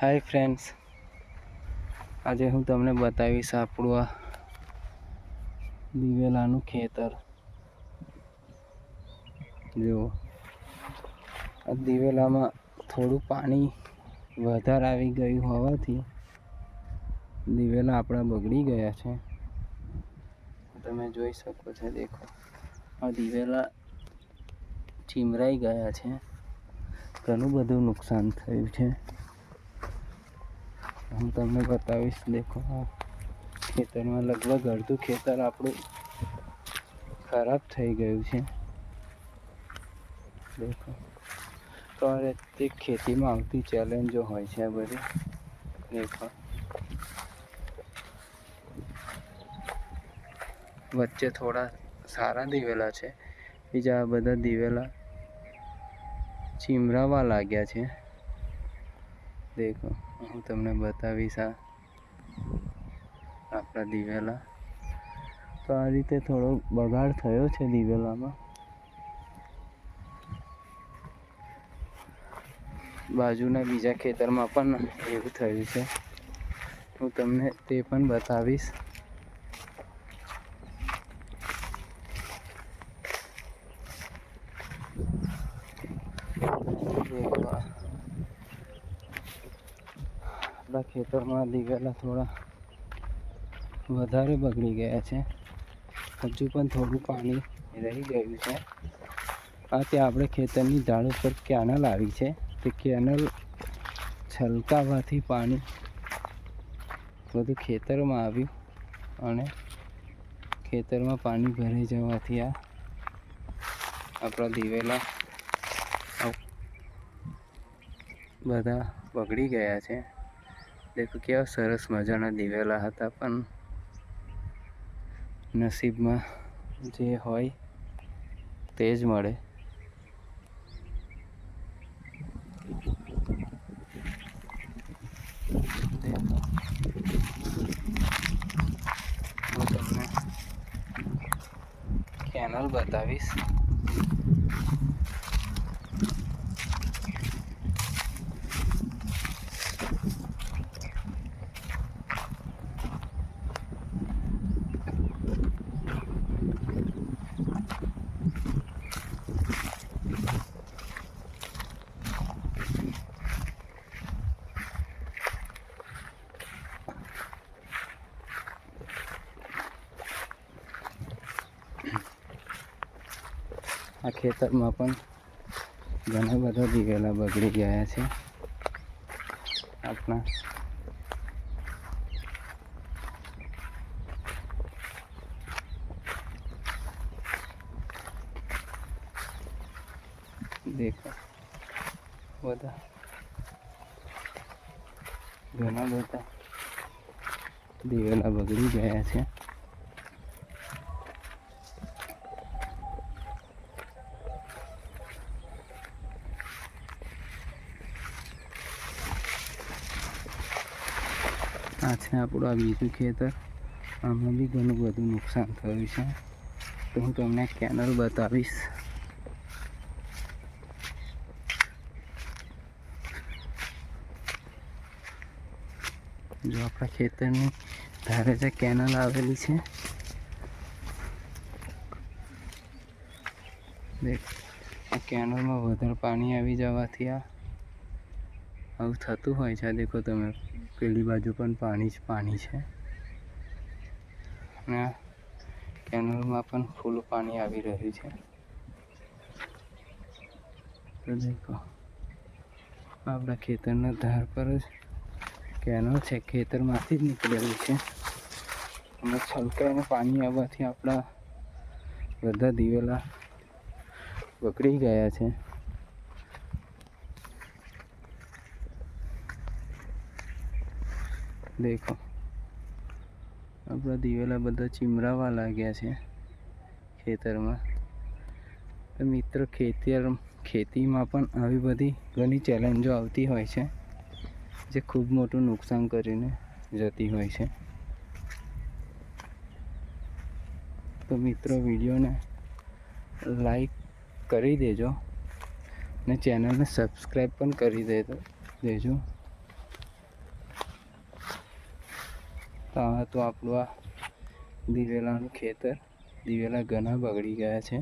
Hi friends. આજે હું તમને બતાવીશ આપણું આ દિવેલાનું ખેતર. જુઓ. આ દિવેલામાં થોડું પાણી વધારે આવી ગયું હોવાથી દિવેલા આપણા બગડી ગયા છે. તમે જોઈ શકો છો, દેખો. આ દિવેલા ચીમરાઈ ગયા છે. ઘણું બધું નુકસાન થયું છે. હું તમને બતાવીશ, દેખો. આ ખેતરમાં લગભગ અડધું ખેતર આપણું ખરાબ થઈ ગયું છે. દેખો. તો તે ખેતીમાં આવતી ચેલેન્જો હોય છે આ બધી. દેખો. વચ્ચે થોડા સારા દિવેલા છે. બીજા બધા દિવેલા ચીમરાવા લાગ્યા છે. દેખો, હું તમને બતાવીશ આ આપણા દિવેલા. તો આ રીતે થોડો બગાડ થયો છે દિવેલામાં. બાજુના બીજા ખેતરમાં પણ એવું થયું છે. હું તમને તે પણ બતાવીશ દેખો આ આપણા ખેતરમાં દિવેલા થોડા વધારે બગડી ગયા છે. હજુ પણ થોડું પાણી રહી ગયું છે. આ ત્યાં આપણે ખેતરની ઢાળ ઉપર કેનલ આવી છે. તે કેનલ છલકાવાથી પાણી બધું ખેતરમાં આવ્યું અને ખેતરમાં પાણી ભરાઈ જવાથી આ આપણા દિવેલા બધા બગડી ગયા છે. દેખો, કેવા સરસ મજાના દિવેલા હતા પણ નસીબમાં જે હોય તે જ મળે. કેનલ બતાવીશ. આ ખેતરમાં પણ ઘણા બધા દિવેલા બગડી ગયા છે. આપણા દેખો, બધા ઘણા બધા દિવેલા બગડી ગયા છે. આ આપણું આ બીજું ખેતર. આમાં બી ઘણું બધું નુકસાન થયું છે. તો હું તમને કેનલ બતાવીશ. જો આપણા ખેતરની ધારે જે કેનલ આવેલી છે. કેનલમાં વધારે પાણી આવી જવાથી આ આવું થતું હોય છે. દેખો તમે. પેલી બાજુ પણ પાણી જ પાણી છે. અને કેનલમાં પણ ફૂલ પાણી આવી રહ્યું છે. તો દેખો, આપણા ખેતરના ધાર પર જ કેનલ છે. ખેતરમાંથી જ નીકળેલું છે. અને છલકાઈને પાણી આવવાથી આપણા બધા દિવેલા બગડી ગયા છે. દેખો. આપણા દિવેલા બધા ચીમરાવા લાગ્યા છે ખેતરમાં. તો મિત્રો, ખેતર, ખેતીમાં પણ આવી બધી ઘણી ચેલેન્જો આવતી હોય છે, જે ખૂબ મોટું નુકસાન કરીને જતી હોય છે. તો મિત્રો, વિડીયોને લાઈક કરી દેજો ને ચેનલને સબસ્ક્રાઈબ પણ કરી દેજો દેજો. તો આ આપણું આ દિવેલાનું ખેતર દિવેલા ઘણા બગડી ગયા છે.